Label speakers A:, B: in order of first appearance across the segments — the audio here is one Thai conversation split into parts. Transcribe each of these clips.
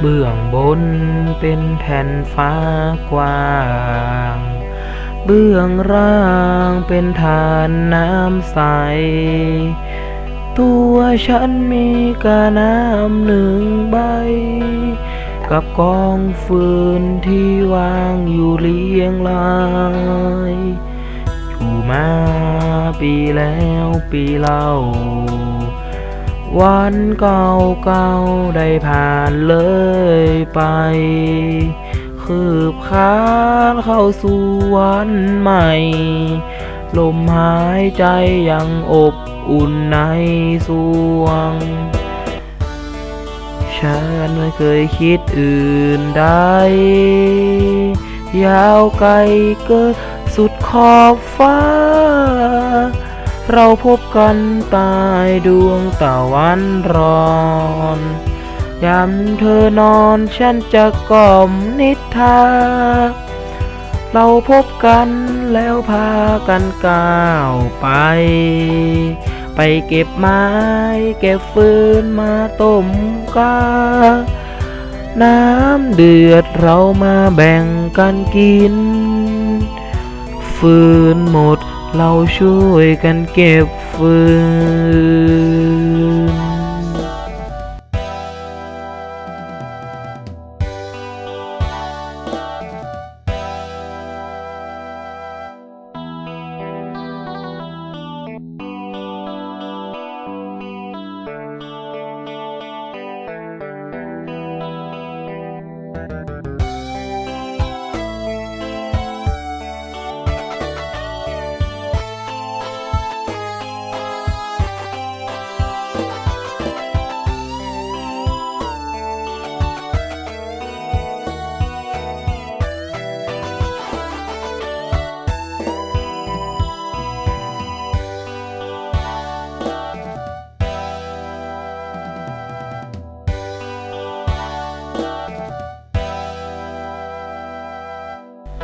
A: เบื้องบนเป็นแผ่นฟ้ากว้าง เบื้องล่างเป็นทานน้ำใส ตัวฉันมีกาน้ำหนึ่งใบ กับกองฟืนที่วางอยู่เรียงราย อยู่มาปีแล้วปีเล่า วันเก่าเก่าๆได้ผ่านเลยไป คืบคานเข้าสู่วันใหม่ ลมหายใจยังอบอุ่นในสวง ฉันไม่เคยคิดอื่นใด ยาวไกลเกินสุดขอบฟ้า เราพบกันใตายดวงตะวันร้อนยามเธอนอนฉันจะกล่อมนิทราเราพบกันแล้วพากันก้าวไป ไปเก็บไม้ เก็บฟืนมาต้มกาน้ำเดือดเรามาแบ่งกันกิน ฟืนหมด เราช่วยกันเก็บฟืน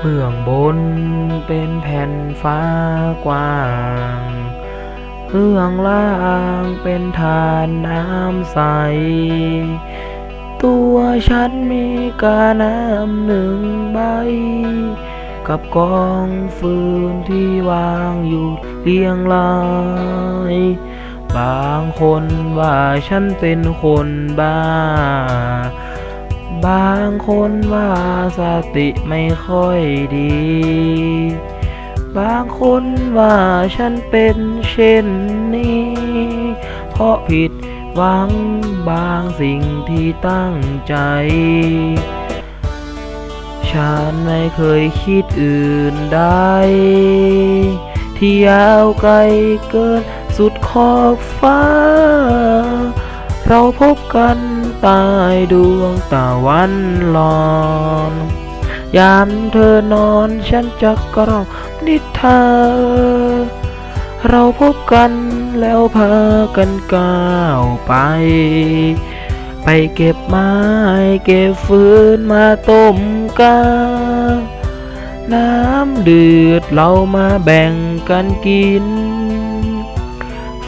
A: เบื้องบนเป็นแผ่นฟ้ากว้าง เบื้องล่างเป็นทานน้ำใส ตัวฉันมีกาน้ำหนึ่งใบ กับกองฟืนที่วางอยู่เรียงราย บางคนว่าฉันเป็นคนบ้า บางคนว่าสติไม่ค่อยดี บางคนว่าฉันเป็นเช่นนี้ เพราะผิดหวังบางสิ่งที่ตั้งใจ ฉันไม่เคยคิดอื่นใดที่ยาวไกลเกินสุดขอบฟ้า เราพบกันใตายดวงตะวันลอน ยามเธอนอนฉันจะกล่อมนิทราเราพบกันแล้วพากันก้าวไป ไปเก็บไม้เก็บฟืนมาต้มกาน้ำเดือดเรามาแบ่งกันกิน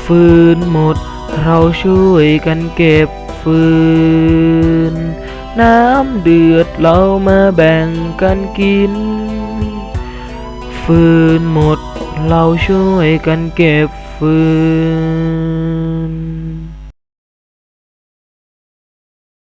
A: ฟืนหมด เราช่วยกันเก็บฟืน น้ำเดือดเรามาแบ่งกันกิน ฟืนหมดเราช่วยกันเก็บฟืน